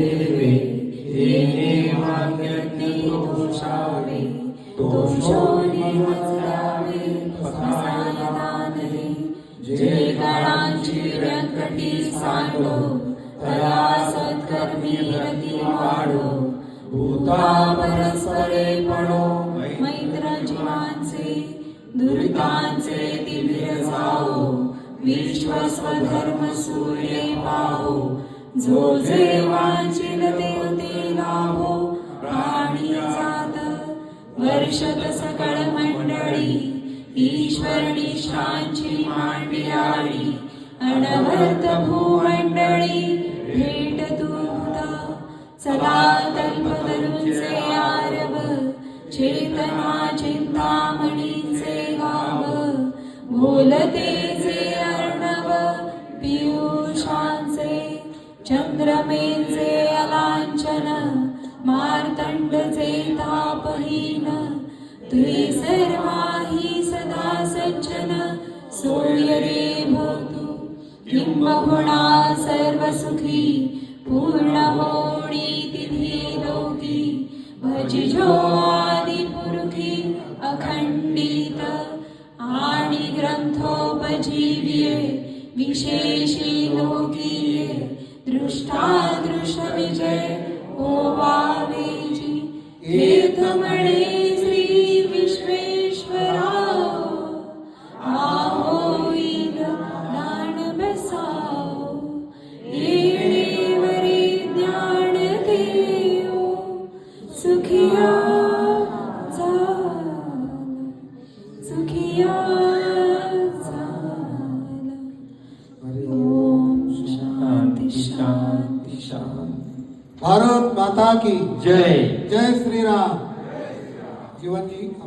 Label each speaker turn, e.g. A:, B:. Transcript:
A: फिरवे येणे सूर्य दोषावे जे काळांची व्यंकटी सांडो तया सत्कर्मी वाढो भूता परस्परे पडो मैत्र जीवांचे जाओ विश्व स्वधर्म पाहो जो जे वांचिल देवते लाभो प्राणी जात वर्षत सकळ मंडळी ईश्वर निष्ठांची मांडियाळी अनवर्त भूमंडळी भेट दूत तल्प तल्पतरूंचे आरव चेतना चिंतामणींचे गाव बोलते चंद्रमेचे अलांचन मार्तंडचे तापहीन. तुई सर्वाही सदा सज्जन सोयरे भवतु किंबहुना सर्व सुखी पूर्ण होणी तिथी लोकी. भजिजो आदि पुरुखी अखंडित. आणि ग्रंथोपजीविये विशेषी लोकीये. दृष्टा दृश्य विजय शांती शांती।
B: भारत माता की
C: जय।
B: जय श्रीराम। जीवनजी